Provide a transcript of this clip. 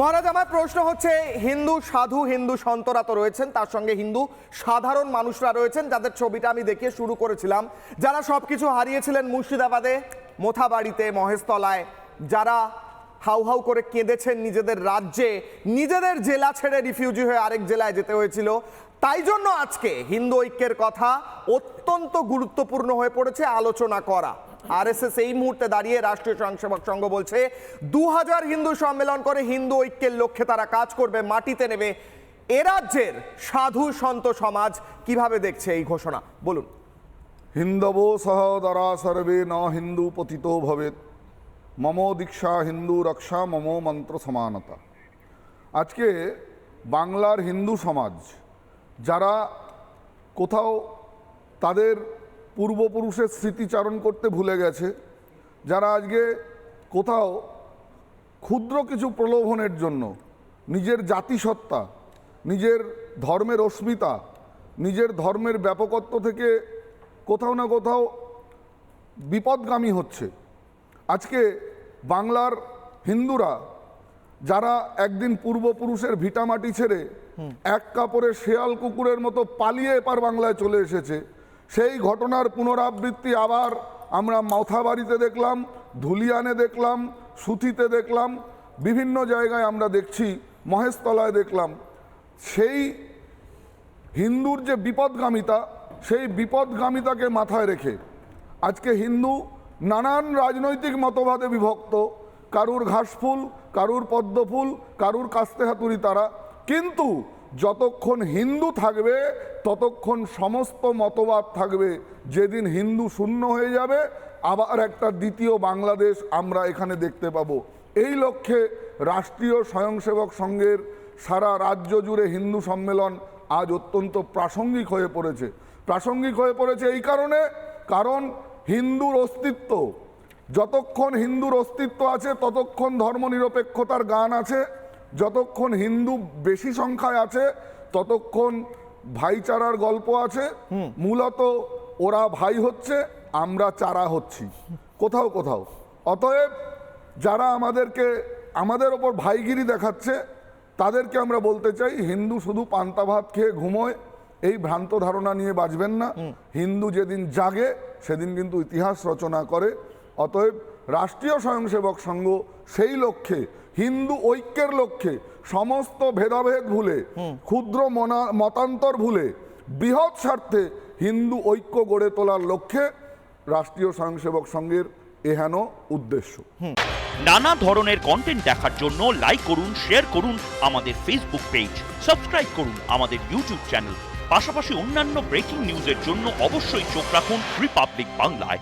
মহারাজ, আমার প্রশ্ন হচ্ছে, হিন্দু, সাধু, হিন্দু সন্তরা তো রয়েছেন, তার সঙ্গে হিন্দু সাধারণ মানুষরা রয়েছেন, যাদের ছবিটা আমি দেখিয়ে শুরু করেছিলাম। যারা সবকিছু হারিয়েছিলেন মুর্শিদাবাদে, মোথাবাড়িতে, মহেশতলায়, যারা হাউ হাউ করে কেঁদেছেন নিজেদের রাজ্যে, নিজেদের জেলা ছেড়ে রিফিউজি হয়ে আরেক জেলায় যেতে হয়েছিল। তাই জন্য আজকে হিন্দু ঐক্যের কথা অত্যন্ত গুরুত্বপূর্ণ হয়ে পড়েছে, আলোচনা করা। আরএসএস এই মুহূর্তে দাঁড়িয়ে রাষ্ট্রীয় স্বয়ংসেবক সংঘ বলছে দু হাজার হিন্দু সম্মেলন করে হিন্দু ঐক্যের লক্ষ্যে তারা কাজ করবে, মাটিতে নেবে এ রাজ্যের সাধু সন্ত সমাজ। কীভাবে দেখছে এই ঘোষণা? বলুন। হিন্দবো সহদরা সর্বে ন হিন্দু পতিত ভবেত মম দীক্ষা হিন্দু রক্ষা, মম মন্ত্র সমানতা। আজকে বাংলার হিন্দু সমাজ যারা কোথাও তাদের পূর্বপুরুষের স্মৃতিচারণ করতে ভুলে গেছে যারা আজকে কোথাও ক্ষুদ্র কিছু প্রলোভনের জন্য নিজের জাতিসত্তা নিজের ধর্মের অস্মিতা নিজের ধর্মের ব্যাপকত্ব থেকে কোথাও না কোথাও বিপদগামী হচ্ছে। আজকে বাংলার হিন্দুরা যারা একদিন পূর্বপুরুষের ভিটামাটি ছেড়ে এক কাপড়ে শেয়াল কুকুরের মতো পালিয়ে এপার বাংলায় চলে এসেছে সেই ঘটনার পুনরাবৃত্তি আবার আমরা মাথাবাড়িতে দেখলাম, ধুলিয়ানে দেখলাম, সুতিতে দেখলাম, বিভিন্ন জায়গায় আমরা দেখছি, মহেশতলায় দেখলাম। সেই হিন্দুর যে বিপদগামিতা, সেই বিপদগামিতাকে মাথায় রেখে আজকে হিন্দু নানান রাজনৈতিক মতবাদে বিভক্ত, কারুর ঘাসফুল, কারুর পদ্মফুল, কারুর কাস্তে হাতুড়ি তারা। কিন্তু যতক্ষণ হিন্দু থাকবে, ততক্ষণ সমস্ত মতবাদ থাকবে। যেদিন হিন্দু শূন্য হয়ে যাবে, আবার একটা দ্বিতীয় বাংলাদেশ আমরা এখানে দেখতে পাবো। এই লক্ষ্যে রাষ্ট্রীয় স্বয়ংসেবক সংঘের সারা রাজ্য জুড়ে হিন্দু সম্মেলন আজ অত্যন্ত প্রাসঙ্গিক হয়ে পড়েছে। প্রাসঙ্গিক হয়ে পড়েছে এই কারণে, কারণ হিন্দুর অস্তিত্ব, যতক্ষণ হিন্দুর অস্তিত্ব আছে, ততক্ষণ ধর্মনিরপেক্ষতার গান আছে। যতক্ষণ হিন্দু বেশি সংখ্যায় আছে ততক্ষণ ভাইচারার গল্প আছে। মূলত ওরা ভাই হচ্ছে আমরা চারা হচ্ছি। কোথাও কোথাও। অতএব যারা আমাদেরকে আমাদের ওপর ভাইগিরি দেখাচ্ছে তাদেরকে আমরা বলতে চাই হিন্দু শুধু পান্তা ভাত খেয়ে ঘুমোয় এই ভ্রান্ত ধারণা নিয়ে বাঁচবেন না। হিন্দু যেদিন জাগে সেদিন কিন্তু ইতিহাস রচনা করে। অতএব রাষ্ট্রীয় স্বয়ংসেবক সংঘ সেই লক্ষ্যে হিন্দু ঐক্যের লক্ষ্যে সমস্ত ভেদাভেদ ভুলে ক্ষুদ্র মনা- মতান্তর ভুলে বৃহৎ স্বার্থে হিন্দু ঐক্য গড়ে তোলার লক্ষ্যে রাষ্ট্রীয় স্বয়ংসেবক সংঘের এহেন উদ্দেশ্য। নানা ধরনের কন্টেন্ট দেখার জন্য লাইক করুন শেয়ার করুন আমাদের ফেসবুক পেজ সাবস্ক্রাইব করুন আমাদের ইউটিউব চ্যানেল পাশাপাশি অন্যান্য ব্রেকিং নিউজের জন্য অবশ্যই চোখ রাখুন রিপাবলিক বাংলায়